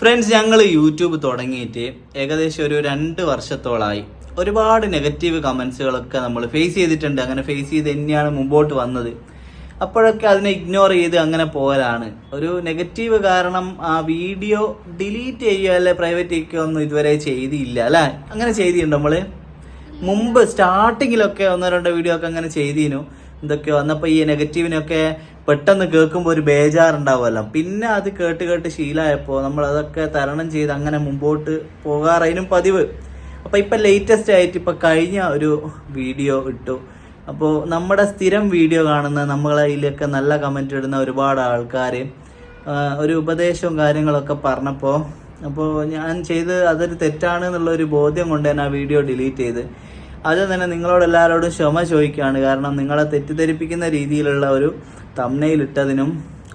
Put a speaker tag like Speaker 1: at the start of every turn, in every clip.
Speaker 1: Friends ഞങ്ങൾ YouTube തുടങ്ങിയിട്ട് ഏകദേശം ഒരു രണ്ട് വർഷത്തോളമായി ഒരുപാട് നെഗറ്റീവ് കമൻസുകളൊക്കെ നമ്മൾ ഫേസ് ചെയ്തിട്ടുണ്ട്. അങ്ങനെ ഫേസ് ചെയ്ത് തന്നെയാണ് മുമ്പോട്ട് വന്നത്. അപ്പോഴൊക്കെ അതിനെ ഇഗ്നോർ ചെയ്ത് അങ്ങനെ പോകലാണ്. ഒരു നെഗറ്റീവ് കാരണം ആ വീഡിയോ ഡിലീറ്റ് ചെയ്യുക അല്ലെ പ്രൈവറ്റ് ഒന്നും ഇതുവരെ ചെയ്തില്ല അല്ലേ? അങ്ങനെ ചെയ്തിട്ടുണ്ട് നമ്മൾ മുമ്പ് സ്റ്റാർട്ടിങ്ങിലൊക്കെ ഒന്നോ രണ്ടോ വീഡിയോ ഒക്കെ അങ്ങനെ ചെയ്തിനു എന്തൊക്കെയോ. അന്നപ്പോൾ ഈ നെഗറ്റീവിനൊക്കെ പെട്ടെന്ന് കേൾക്കുമ്പോൾ ഒരു ബേജാറുണ്ടാവുമല്ലോ. പിന്നെ അത് കേട്ട് കേട്ട് ശീലമായപ്പോൾ നമ്മൾ അതൊക്കെ തരണം ചെയ്ത് അങ്ങനെ മുമ്പോട്ട് പോകാറതിനും പതിവ്. അപ്പോൾ ഇപ്പം ലേറ്റസ്റ്റ് ആയിട്ട് ഇപ്പം കഴിഞ്ഞ ഒരു വീഡിയോ ഇട്ടു. അപ്പോൾ നമ്മുടെ സ്ഥിരം വീഡിയോ കാണുന്ന നമ്മളെ അതിലൊക്കെ നല്ല കമന്റ് ഇടുന്ന ഒരുപാട് ആൾക്കാർ ഒരു ഉപദേശവും കാര്യങ്ങളൊക്കെ പറഞ്ഞപ്പോൾ അപ്പോൾ ഞാൻ ചെയ്ത് അതൊരു തെറ്റാണ് എന്നുള്ള ഒരു ബോധ്യം കൊണ്ട് ഞാൻ ആ വീഡിയോ ഡിലീറ്റ് ചെയ്ത്. അത് തന്നെ നിങ്ങളോട് എല്ലാവരോടും ക്ഷമ ചോദിക്കുകയാണ്. കാരണം നിങ്ങളെ തെറ്റിദ്ധരിപ്പിക്കുന്ന രീതിയിലുള്ള ഒരു തമ്മനയിൽ ഇട്ടതിനും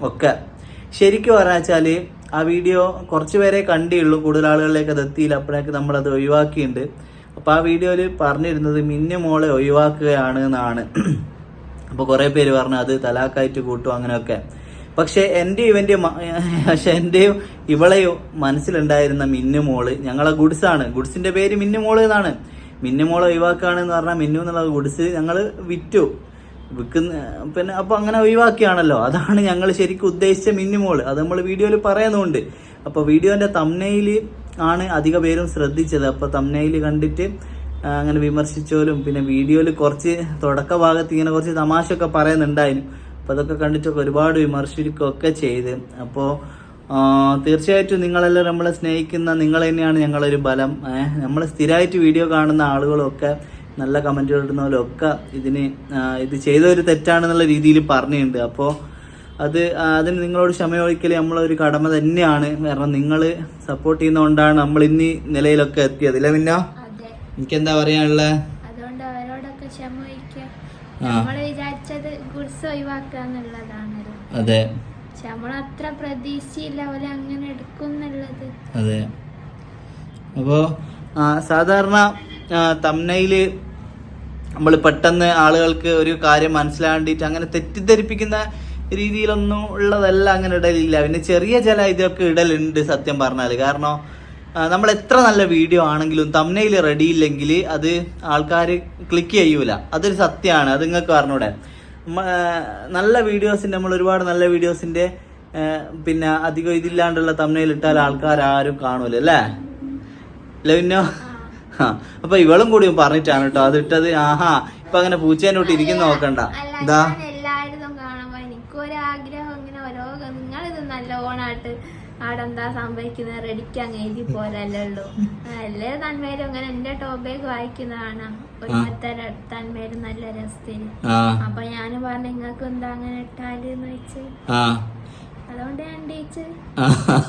Speaker 1: ഒക്കെ. ശരിക്കും പറഞ്ഞാൽ ആ വീഡിയോ കുറച്ച് പേരെ കണ്ടിയുള്ളൂ. കൂടുതൽ ആളുകളിലേക്ക് അത് എത്തിയില്ല. അപ്പോഴേക്ക് നമ്മളത് ഒഴിവാക്കിയിട്ടുണ്ട്. അപ്പോൾ ആ വീഡിയോയിൽ പറഞ്ഞിരുന്നത് മിന്നു മോളെ ഒഴിവാക്കുകയാണ് എന്നാണ്. അപ്പോൾ കുറേ പേര് പറഞ്ഞു അത് തലാക്കായിട്ട് കൂട്ടും അങ്ങനെയൊക്കെ. പക്ഷേ എന്റെ ഇവന്റെ പക്ഷെ എന്റെയും ഇവളെയും മനസ്സിലുണ്ടായിരുന്ന മിന്നു മോൾ ഞങ്ങളെ ഗുഡ്സാണ് ഗുഡ്സിന്റെ പേര് മിന്നു മോൾ എന്നാണ്. മിന്നു മോളെ ഒഴിവാക്കുകയാണ് എന്ന് പറഞ്ഞാൽ മിന്നു എന്നുള്ളത് ഗുഡ്സ് ഞങ്ങൾ വിറ്റു. വിൽക്കുന്ന പിന്നെ അപ്പോൾ അങ്ങനെ ഒഴിവാക്കിയാണല്ലോ. അതാണ് ഞങ്ങൾ ശരിക്കും ഉദ്ദേശിച്ച മിന്നു മോൾ. അത് നമ്മൾ വീഡിയോയിൽ പറയുന്നുണ്ട്. അപ്പോൾ വീഡിയോന്റെ തമ്മനയിൽ ആണ് അധിക പേരും ശ്രദ്ധിച്ചത്. അപ്പോൾ തമ്മനയിൽ കണ്ടിട്ട് അങ്ങനെ വിമർശിച്ചോലും പിന്നെ വീഡിയോയിൽ കുറച്ച് തുടക്ക ഭാഗത്ത് ഇങ്ങനെ കുറച്ച് തമാശയൊക്കെ പറയുന്നുണ്ടായിരുന്നു. അപ്പോൾ അതൊക്കെ കണ്ടിട്ടൊക്കെ ഒരുപാട് വിമർശിക്കുകയൊക്കെ ചെയ്ത്. അപ്പോൾ തീർച്ചയായിട്ടും നിങ്ങളെല്ലാം നമ്മളെ സ്നേഹിക്കുന്ന നിങ്ങൾ തന്നെയാണ് ഞങ്ങളൊരു ബലം. നമ്മൾ സ്ഥിരമായിട്ട് വീഡിയോ കാണുന്ന ആളുകളൊക്കെ നല്ല കമന്റുകൾ ഇടുന്നവരൊക്കെ ഇതിന് ഇത് ചെയ്തൊരു തെറ്റാണെന്നുള്ള രീതിയിൽ പറഞ്ഞിട്ടുണ്ട്. അപ്പോൾ അത് അതിന് നിങ്ങളോട് ക്ഷമ ചോദിക്കൽ നമ്മളൊരു കടമ തന്നെയാണ്. കാരണം നിങ്ങൾ സപ്പോർട്ട് ചെയ്യുന്നതുകൊണ്ടാണ് നമ്മൾ ഇന്ന് നിലയിലൊക്കെ എത്തിയത്. ഇല്ല പിന്നെ
Speaker 2: അതെ.
Speaker 1: എനിക്കെന്താ പറയാനുള്ളത്
Speaker 2: അതുകൊണ്ട് അവരോടൊക്കെ ക്ഷമ വഹിക്കുക
Speaker 1: ആ.
Speaker 2: നമ്മൾ വിചാരിച്ചത് ഗുഡ്സ് ഒഴിവാക്കുക എന്നുള്ളതാണല്ലോ.
Speaker 1: അതെ.
Speaker 2: അത്ര പ്രതീക്ഷയില്ല അങ്ങനെ എടുക്കുന്നുള്ളത്.
Speaker 1: അതെ. അപ്പോൾ സാധാരണ തമ്മനയിൽ നമ്മൾ പെട്ടെന്ന് ആളുകൾക്ക് ഒരു കാര്യം മനസ്സിലാണ്ടിട്ട് അങ്ങനെ തെറ്റിദ്ധരിപ്പിക്കുന്ന രീതിയിലൊന്നും ഉള്ളതല്ല അങ്ങനെ ഇടലില്ല. പിന്നെ ചെറിയ ചില ഇതൊക്കെ ഇടലുണ്ട് സത്യം പറഞ്ഞാൽ കാരണം നമ്മൾ എത്ര നല്ല വീഡിയോ ആണെങ്കിലും തമ്മനയിൽ റെഡി ഇല്ലെങ്കിൽ അത് ആൾക്കാർ ക്ലിക്ക് ചെയ്യൂല. അതൊരു സത്യമാണ് അത് നിങ്ങൾക്ക് പറഞ്ഞൂടെ നല്ല വീഡിയോസിന്റെ നമ്മൾ ഒരുപാട് നല്ല വീഡിയോസിന്റെ പിന്നെ അധികം ഇതില്ലാണ്ടുള്ള തമിഴിൽ ഇട്ടാൽ ആൾക്കാർ ആരും കാണൂല അല്ലേ? ലവിനോ ആ അപ്പൊ ഇവളും കൂടി പറഞ്ഞിട്ടാണ് കേട്ടോ അത് ഇട്ടത് ആഹാ ഇപ്പൊ അങ്ങനെ പൂച്ചേന്റെ തൊട്ട് ഇരിക്കുന്ന നോക്കണ്ട.
Speaker 2: അല്ല
Speaker 1: ഇതാ
Speaker 2: ഞാൻ എല്ലായിടത്തും കാണുമ്പോ എനിക്കൊരു ആഗ്രഹം ഇങ്ങനെ ഓരോ നിങ്ങളിത് നല്ല ഓണായിട്ട് ആടെന്താ സംഭവിക്കുന്നത്? റെഡിക്ക് അങ്ങ് എഴുതി പോരല്ലേ ഉള്ളൂ. അല്ലേ തന്മേരും അങ്ങനെ എന്റെ ടോപ്പിക് വായിക്കുന്നതാണ്. ഒരു മറ്റേ തന്മേരും നല്ല രസത്തിന്
Speaker 1: ആ.
Speaker 2: അപ്പൊ ഞാൻ പറഞ്ഞു നിങ്ങൾക്ക് എന്താ അങ്ങനെ ഇട്ടാൽ എന്ന് വെച്ച്
Speaker 1: ആ.
Speaker 2: അതുകൊണ്ട് ഞാൻ ടീച്ച്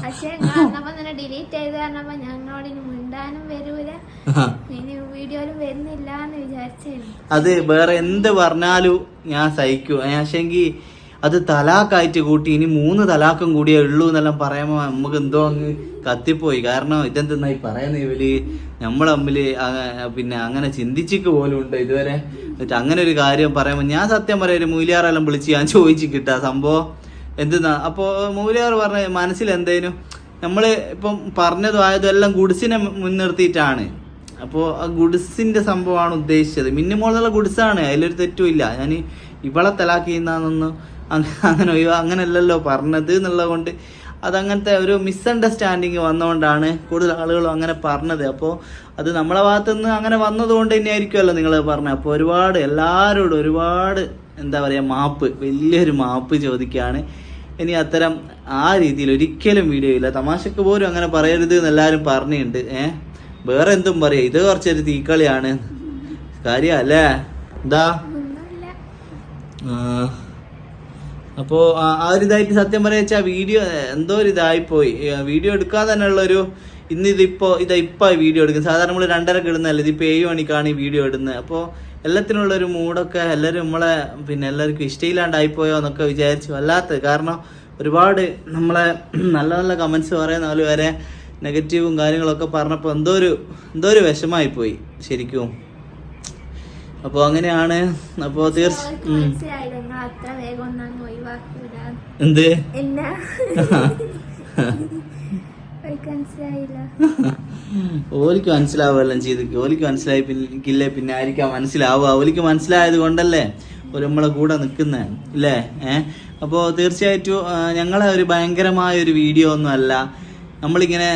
Speaker 2: പക്ഷെ കാരണപ്പോ തന്നെ ഡിലീറ്റ് ചെയ്ത് കാരണപ്പോ ഞങ്ങളോട് ഇനി മിണ്ടാനും വരൂല. ഇനി വീഡിയോയിലും വരുന്നില്ല എന്ന് വിചാരിച്ചു
Speaker 1: അത് വേറെ എന്ത് പറഞ്ഞാലും ഞാൻ സഹിക്കൂ. പക്ഷെങ്കിൽ അത് തലാക്കായിട്ട് കൂട്ടി ഇനി മൂന്ന് തലാക്കും കൂടിയേ ഉള്ളൂ എന്നെല്ലാം പറയുമ്പോൾ നമുക്ക് എന്തോ അങ്ങ് കത്തിപ്പോയി. കാരണം ഇതെന്തെന്നായി പറയുന്ന ഇവർ നമ്മൾ തമ്മിൽ പിന്നെ അങ്ങനെ ചിന്തിച്ചിക്ക് പോലും ഉണ്ട് ഇതുവരെ. എന്നിട്ട് അങ്ങനെ ഒരു കാര്യം പറയുമ്പോൾ ഞാൻ സത്യം പറയാം ഒരു മൂലിയാറെല്ലാം വിളിച്ച് ഞാൻ ചോദിച്ചു കിട്ടാ സംഭവം. എന്തെന്നാ? അപ്പോൾ മൂലിയാർ പറഞ്ഞ മനസ്സിൽ എന്തേനും? നമ്മൾ ഇപ്പം പറഞ്ഞതും ആയതും എല്ലാം ഗുഡ്സിനെ മുൻനിർത്തിയിട്ടാണ്. അപ്പോൾ ആ ഗുഡ്സിന്റെ സംഭവമാണ് ഉദ്ദേശിച്ചത്. മിന്നുമോളുള്ള ഗുഡ്സാണ് അതിലൊരു തെറ്റുമില്ല ഞാൻ ഇവളെ തലാക്ക് ചെയ്യുന്നതൊന്നും അങ്ങനെ ഒഴിവാ അങ്ങനെയല്ലല്ലോ പറഞ്ഞത് എന്നുള്ളത് കൊണ്ട് അതങ്ങനത്തെ ഒരു മിസ്അണ്ടർസ്റ്റാൻഡിങ് വന്നുകൊണ്ടാണ് കൂടുതൽ ആളുകളും അങ്ങനെ പറഞ്ഞത്. അപ്പോൾ അത് നമ്മളെ ഭാഗത്തുനിന്ന് അങ്ങനെ വന്നതുകൊണ്ട് തന്നെയായിരിക്കുമല്ലോ നിങ്ങൾ പറഞ്ഞത്. അപ്പോൾ ഒരുപാട് എല്ലാവരോടും ഒരുപാട് എന്താ പറയുക മാപ്പ് വലിയൊരു മാപ്പ് ചോദിക്കുകയാണ്. ഇനി അത്തരം ആ രീതിയിൽ ഒരിക്കലും വീഡിയോ ഇല്ല. തമാശക്ക് പോലും അങ്ങനെ പറയരുത് എന്ന് എല്ലാവരും പറഞ്ഞിട്ടുണ്ട്. ഏഹ് വേറെ എന്തും പറയാം. ഇത് കുറച്ചൊരു തീക്കളിയാണ്. കാര്യല്ലേ എന്താ?
Speaker 2: ഒന്നുമില്ല.
Speaker 1: അപ്പോൾ ആ ഒരു ഇതായിട്ട് സത്യം പറയാ വെച്ചാൽ വീഡിയോ എന്തോ ഒരു ഇതായിപ്പോയി വീഡിയോ എടുക്കാൻ തന്നെ ഉള്ളൊരു ഇന്ന് ഇതിപ്പോ ഇതാ ഇപ്പൊ വീഡിയോ എടുക്കുന്നത്. സാധാരണ നമ്മൾ രണ്ടരക്ക് ഇടുന്നതല്ല? ഇതിപ്പോ ഏഴ് മണിക്കാണ് ഈ വീഡിയോ ഇടുന്നത്. അപ്പോ എല്ലാത്തിനുള്ള ഒരു മൂഡൊക്കെ എല്ലാവരും നമ്മളെ പിന്നെ എല്ലാവർക്കും ഇഷ്ടയില്ലാണ്ടായിപ്പോയോ എന്നൊക്കെ വിചാരിച്ചു. അല്ലാത്ത കാരണം ഒരുപാട് നമ്മളെ നല്ല നല്ല കമന്റ്സ് പറയുന്ന വരെ നെഗറ്റീവും കാര്യങ്ങളൊക്കെ പറഞ്ഞപ്പോൾ എന്തോ ഒരു എന്തോ ഒരു വിഷമായി പോയി. ശരിക്കും. അപ്പോൾ അങ്ങനെയാണ്. അപ്പോൾ തീർച്ച.
Speaker 2: മനസ്സിലായില്ല.
Speaker 1: എന്ത്?
Speaker 2: മനസ്സിലായില്ല.
Speaker 1: ഓലിക്ക് മനസ്സിലാവുകയെല്ലാം ചെയ്ത് ഓലിക്ക് മനസ്സിലായി പിന്നില്ലേ പിന്നെ ആയിരിക്കാം മനസ്സിലാവുക. ഓലിക്ക് മനസ്സിലായത് കൊണ്ടല്ലേ ഒരു നമ്മളെ കൂടെ നിൽക്കുന്നത് ഇല്ലേ? ഏ? അപ്പോൾ തീർച്ചയായിട്ടും ഞങ്ങളെ ഒരു ഭയങ്കരമായ ഒരു വീഡിയോ ഒന്നും അല്ല. നമ്മളിങ്ങനെ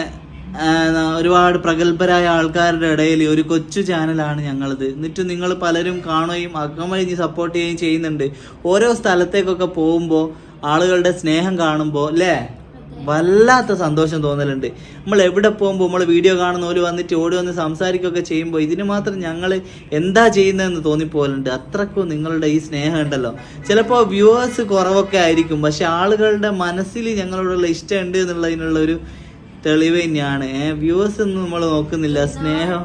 Speaker 1: ഒരുപാട് പ്രഗത്ഭരായ ആൾക്കാരുടെ ഇടയിൽ ഒരു കൊച്ചു ചാനലാണ് ഞങ്ങളത്. എന്നിട്ട് നിങ്ങൾ പലരും കാണുകയും അകമഴിഞ്ഞ് സപ്പോർട്ട് ചെയ്യുകയും ചെയ്യുന്നുണ്ട്. ഓരോ സ്ഥലത്തേക്കൊക്കെ പോകുമ്പോൾ ആളുകളുടെ സ്നേഹം കാണുമ്പോൾ അല്ലേ? വല്ലാത്ത സന്തോഷം തോന്നലുണ്ട്. നമ്മൾ എവിടെ പോകുമ്പോൾ നമ്മൾ വീഡിയോ കാണുന്ന പോലെ വന്നിട്ട് ഓടി വന്ന് സംസാരിക്കുകയൊക്കെ ചെയ്യുമ്പോൾ ഇതിന് മാത്രം ഞങ്ങൾ എന്താ ചെയ്യുന്നതെന്ന് തോന്നിപ്പോലുണ്ട്. അത്രക്കും നിങ്ങളുടെ ഈ സ്നേഹം ഉണ്ടല്ലോ. ചിലപ്പോൾ വ്യൂവേഴ്സ് കുറവൊക്കെ ആയിരിക്കും. പക്ഷെ ആളുകളുടെ മനസ്സിൽ ഞങ്ങളോടുള്ള ഇഷ്ടമുണ്ട് എന്നുള്ളതിനുള്ള ഒരു തെളിവ് തന്നെയാണ്. ഏഹ് വ്യൂവേഴ്സ് ഒന്നും നമ്മൾ നോക്കുന്നില്ല. സ്നേഹം.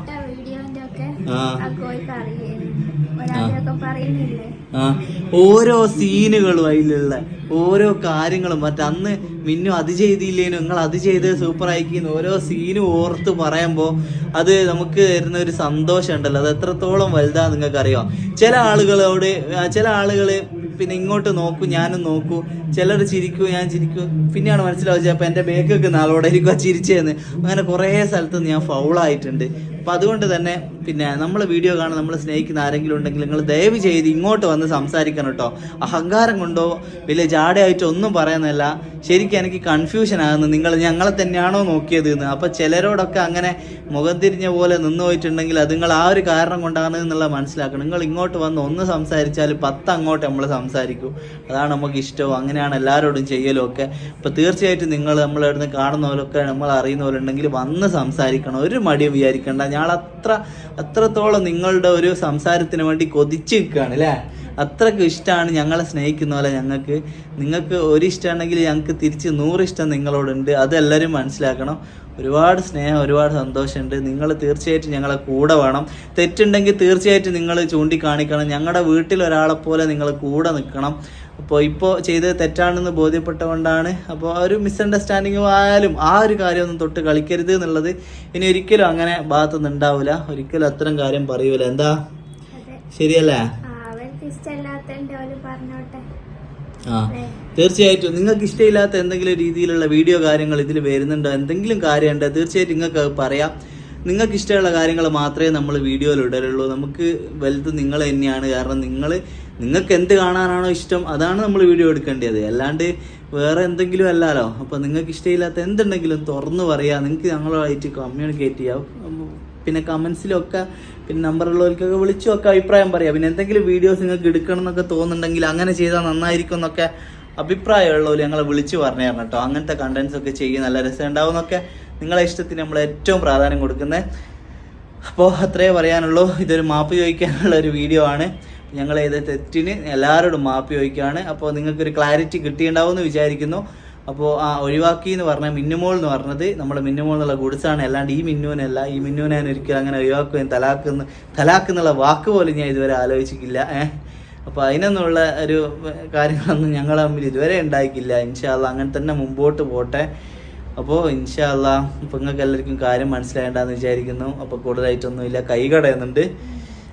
Speaker 1: ഓരോ സീനുകളും അതിലുള്ള ഓരോ കാര്യങ്ങളും. മറ്റേ അന്ന് മിന്നു അത് ചെയ്തില്ലേ നിങ്ങൾ അത് ചെയ്ത് സൂപ്പർ ആയിക്കുന്നു ഓരോ സീനും ഓർത്ത് പറയുമ്പോൾ അത് നമുക്ക് തരുന്ന ഒരു സന്തോഷം ഉണ്ടല്ലോ അത് എത്രത്തോളം വലുതാ നിങ്ങൾക്ക് അറിയാം ചില ആളുകളോട് ചില ആളുകൾ പിന്നെ ഇങ്ങോട്ട് നോക്കൂ ഞാനും നോക്കൂ. ചിലർ ചിരിക്കൂ ഞാൻ ചിരിക്കൂ. പിന്നെയാണ് മനസ്സിലാവുക അപ്പം എന്റെ ബേക്കൊക്കെ നാളോടെ ഇരിക്കുക ചിരിച്ചതെന്ന്. അങ്ങനെ കുറേ സ്ഥലത്ത് ഞാൻ ഫൗളായിട്ടുണ്ട് അപ്പം അതുകൊണ്ട് തന്നെ പിന്നെ നമ്മൾ വീഡിയോ കാണാൻ നമ്മൾ സ്നേഹിക്കുന്ന ആരെങ്കിലും ഉണ്ടെങ്കിൽ നിങ്ങൾ ദയവ് ചെയ്ത് ഇങ്ങോട്ട് വന്ന് സംസാരിക്കണം കേട്ടോ. അഹങ്കാരം കൊണ്ടോ വലിയ ജാടയായിട്ടോ ഒന്നും പറയുന്നില്ല ശരിക്കും എനിക്ക് കൺഫ്യൂഷൻ ആകുന്നു. നിങ്ങൾ ഞങ്ങളെ തന്നെയാണോ നോക്കിയത് എന്ന്. അപ്പം ചിലരോടൊക്കെ അങ്ങനെ മുഖം തിരിഞ്ഞ പോലെ നിന്ന് പോയിട്ടുണ്ടെങ്കിൽ അത് നിങ്ങൾ ആ ഒരു കാരണം കൊണ്ടാണ് എന്നുള്ള മനസ്സിലാക്കണം. നിങ്ങൾ ഇങ്ങോട്ട് വന്ന് ഒന്ന് സംസാരിച്ചാൽ പത്ത് അങ്ങോട്ട് നമ്മൾ സംസാരിക്കും. അതാണ് നമുക്ക് ഇഷ്ടവും. അങ്ങനെയാണ് എല്ലാവരോടും ചെയ്യലും ഒക്കെ. അപ്പോൾ തീർച്ചയായിട്ടും നിങ്ങൾ നമ്മളിവിടുന്ന് കാണുന്നവരൊക്കെ നമ്മൾ അറിയുന്നവരുണ്ടെങ്കിൽ വന്ന് സംസാരിക്കണം. ഒരു മടിയും വിചാരിക്കേണ്ട. ഞാൻ അത്ര അത്രത്തോളം നിങ്ങളുടെ ഒരു സംസാരത്തിന് വേണ്ടി കൊതിച്ച് നിൽക്കുകയാണ് അല്ലേ അത്രയ്ക്ക് ഇഷ്ടമാണ് ഞങ്ങളെ സ്നേഹിക്കുന്ന പോലെ ഞങ്ങൾക്ക്. നിങ്ങൾക്ക് ഒരു ഇഷ്ടമാണെങ്കിൽ ഞങ്ങൾക്ക് തിരിച്ച് നൂറ് ഇഷ്ടം നിങ്ങളോടുണ്ട്. അതെല്ലാവരും മനസ്സിലാക്കണം. ഒരുപാട് സ്നേഹം ഒരുപാട് സന്തോഷമുണ്ട്. നിങ്ങൾ തീർച്ചയായിട്ടും ഞങ്ങളെ കൂടെ വേണം. തെറ്റുണ്ടെങ്കിൽ തീർച്ചയായിട്ടും നിങ്ങൾ ചൂണ്ടിക്കാണിക്കണം. ഞങ്ങളുടെ വീട്ടിൽ ഒരാളെ പോലെ നിങ്ങൾ കൂടെ നിൽക്കണം. അപ്പോൾ ഇപ്പോൾ ചെയ്തത് തെറ്റാണെന്ന് ബോധ്യപ്പെട്ടുകൊണ്ടാണ് അപ്പോൾ ആ ഒരു മിസ്അണ്ടർസ്റ്റാൻഡിങ് ആയാലും ആ ഒരു കാര്യമൊന്നും തൊട്ട് കളിക്കരുത് എന്നുള്ളത് ഇനി ഒരിക്കലും അങ്ങനെ ഭാഗത്തുനിന്ന് ഉണ്ടാവില്ല ഒരിക്കലും അത്തരം കാര്യം പറയൂല. എന്താ? ശരിയല്ലേ?
Speaker 2: ആ
Speaker 1: തീർച്ചയായിട്ടും. നിങ്ങൾക്ക് ഇഷ്ടമില്ലാത്ത എന്തെങ്കിലും രീതിയിലുള്ള വീഡിയോ കാര്യങ്ങൾ ഇതിൽ വരുന്നുണ്ടോ? എന്തെങ്കിലും കാര്യമുണ്ടോ തീർച്ചയായിട്ടും നിങ്ങൾക്ക് അത് പറയാം. നിങ്ങൾക്ക് ഇഷ്ടമുള്ള കാര്യങ്ങൾ മാത്രമേ നമ്മൾ വീഡിയോയിൽ ഇടലുള്ളൂ. നമുക്ക് വലുത് നിങ്ങൾ തന്നെയാണ്. കാരണം നിങ്ങൾ നിങ്ങൾക്ക് എന്ത് കാണാനാണോ ഇഷ്ടം അതാണ് നമ്മൾ വീഡിയോ എടുക്കേണ്ടത്. അല്ലാണ്ട് വേറെ എന്തെങ്കിലും അല്ലല്ലോ. അപ്പോൾ നിങ്ങൾക്ക് ഇഷ്ടമില്ലാത്ത എന്തുണ്ടെങ്കിലും തുറന്ന് പറയാം. നിങ്ങൾക്ക് ഞങ്ങളുമായിട്ട് കമ്മ്യൂണിക്കേറ്റ് ചെയ്യാം. പിന്നെ കമൻസിലൊക്കെ പിന്നെ നമ്പറുള്ളവർക്കൊക്കെ വിളിച്ചൊക്കെ അഭിപ്രായം പറയാം. പിന്നെ എന്തെങ്കിലും വീഡിയോസ് നിങ്ങൾക്ക് എടുക്കണം എന്നൊക്കെ തോന്നുന്നുണ്ടെങ്കിൽ അങ്ങനെ ചെയ്താൽ നന്നായിരിക്കും എന്നൊക്കെ അഭിപ്രായമുള്ളവർ ഞങ്ങളെ വിളിച്ച് പറഞ്ഞു തരണം കേട്ടോ. അങ്ങനത്തെ കണ്ടൻസ് ഒക്കെ ചെയ്യും നല്ല രസം ഉണ്ടാവും എന്നൊക്കെ നിങ്ങളെ ഇഷ്ടത്തിന് നമ്മൾ ഏറ്റവും പ്രാധാന്യം കൊടുക്കുന്നത്. അപ്പോൾ അത്രേ പറയാനുള്ളൂ. ഇതൊരു മാപ്പ് ചോദിക്കാനുള്ള ഒരു വീഡിയോ ആണ്. ഞങ്ങൾ ചെയ്ത തെറ്റിന് എല്ലാവരോടും മാപ്പി ചോദിക്കുകയാണ്. അപ്പോൾ നിങ്ങൾക്കൊരു ക്ലാരിറ്റി കിട്ടിയിട്ടുണ്ടാവും എന്ന് വിചാരിക്കുന്നു. അപ്പോൾ ആ ഒഴിവാക്കി എന്ന് പറഞ്ഞ മിന്നുമോൾ എന്ന് പറഞ്ഞത് നമ്മുടെ മിന്നുമോൾ എന്നുള്ള ഗുഡ്സാണ്. അല്ലാണ്ട് ഈ മിന്നുവിനല്ല. ഈ മിന്നുവിനെ ഞാൻ ഒരിക്കലും അങ്ങനെ ഒഴിവാക്കുകയും തലാക്കുന്ന തലാക്ക് എന്നുള്ള വാക്ക് പോലും ഞാൻ ഇതുവരെ ആലോചിച്ചിട്ടില്ല. ഏഹ് അപ്പോൾ അതിനൊന്നുള്ള ഒരു കാര്യങ്ങളൊന്നും ഞങ്ങൾ തമ്മിൽ ഇതുവരെ ഉണ്ടായിക്കില്ല. ഇൻഷാല്ല അങ്ങനെ തന്നെ മുമ്പോട്ട് പോട്ടെ. അപ്പോൾ ഇൻഷാല്ല ഇപ്പം നിങ്ങൾക്ക് എല്ലാവർക്കും കാര്യം മനസ്സിലായേണ്ടെന്ന് വിചാരിക്കുന്നു. അപ്പോൾ കൂടുതലായിട്ടൊന്നുമില്ല. കൈ കടയുന്നുണ്ട്.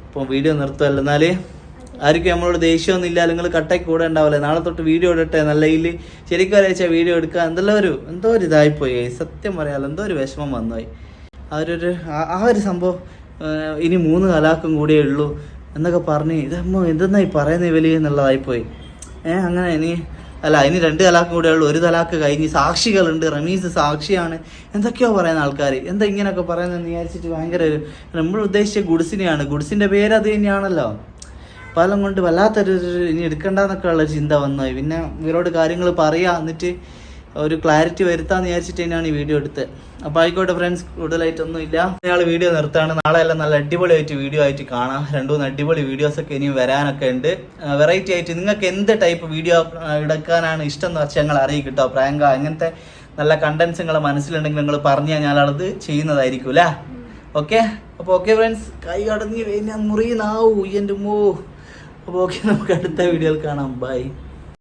Speaker 1: അപ്പോൾ വീഡിയോ നിർത്തുമല്ലോ എന്നാൽ ആർക്കും നമ്മളോട് ദേഷ്യമൊന്നും ഇല്ല നിങ്ങൾ കട്ടയ്ക്ക് കൂടെ ഉണ്ടാവില്ല. നാളെ തൊട്ട് വീഡിയോ ഇടട്ടെ നല്ല ഇതിൽ ശരിക്കും ഒരാഴ്ച വീഡിയോ എടുക്കുക എന്തെല്ലാം ഒരു എന്തോ ഒരു ഇതായിപ്പോയി. സത്യം പറയാമല്ലോ എന്തോ ഒരു വിഷമം വന്നുപോയി. ആ ഒരു ആ- ഒരു സംഭവം ഇനി മൂന്ന് കലാക്കും കൂടിയേ ഉള്ളൂ എന്നൊക്കെ പറഞ്ഞ് ഇതമ്മ എന്തെന്നായി പറയുന്നത് ഇവൽ എന്നുള്ളതായിപ്പോയി. ഏഹ് അങ്ങനെ ഇനി അല്ല ഇനി രണ്ട് കലാക്കും കൂടെ ഉള്ളൂ. ഒരു തലാക്ക് കഴിഞ്ഞ് സാക്ഷികളുണ്ട്. റമീസ് സാക്ഷിയാണ്. എന്തൊക്കെയോ പറയുന്ന ആൾക്കാർ എന്താ ഇങ്ങനെയൊക്കെ പറയുന്നതെന്ന് വിചാരിച്ചിട്ട് ഭയങ്കര ഒരു നമ്മൾ ഉദ്ദേശിച്ച ഗുഡ്സിനെയാണ്. ഗുഡ്സിന്റെ പേര് അത് തന്നെയാണല്ലോ. അതെല്ലാം കൊണ്ട് വല്ലാത്തൊരു ഇനി എടുക്കണ്ടെന്നൊക്കെ ഉള്ള ചിന്ത വന്നുപോയി പിന്നെ ഇവരോട് കാര്യങ്ങൾ പറയുക എന്നിട്ട് ഒരു ക്ലാരിറ്റി വരുത്താന്ന് വിചാരിച്ചിട്ട് തന്നെയാണ് ഈ വീഡിയോ എടുത്തത്. അപ്പോൾ ആയിക്കോട്ടെ ഫ്രണ്ട്സ് കൂടുതലായിട്ടൊന്നും ഇല്ല. ഇയാൾ വീഡിയോ നിർത്താണ് നാളെ എല്ലാം നല്ല അടിപൊളിയായിട്ട് വീഡിയോ ആയിട്ട് കാണാം. രണ്ടു മൂന്ന് അടിപൊളി വീഡിയോസ് ഒക്കെ ഇനിയും വരാനൊക്കെ ഉണ്ട്. വെറൈറ്റി ആയിട്ട് നിങ്ങൾക്ക് എന്ത് ടൈപ്പ് വീഡിയോ എടുക്കാനാണ് ഇഷ്ടം എന്ന് വെച്ചാൽ ഞങ്ങൾ അറിയിക്കും കേട്ടോ പ്രാങ്ക അങ്ങനത്തെ നല്ല കണ്ടന്റ്സ് നിങ്ങളെ മനസ്സിലുണ്ടെങ്കിൽ നിങ്ങൾ പറഞ്ഞു കഴിഞ്ഞാൽ അത് ചെയ്യുന്നതായിരിക്കും അല്ലേ? ഓക്കെ അപ്പോൾ ഓക്കെ ഫ്രണ്ട്സ് കൈ കടഞ്ഞ് കഴിഞ്ഞാൽ മുറിയുന്നാവൂ എന്റെ മോ അപ്പോൾ ഓക്കെ നമുക്ക് അടുത്ത വീഡിയോയിൽ കാണാം. ബൈ.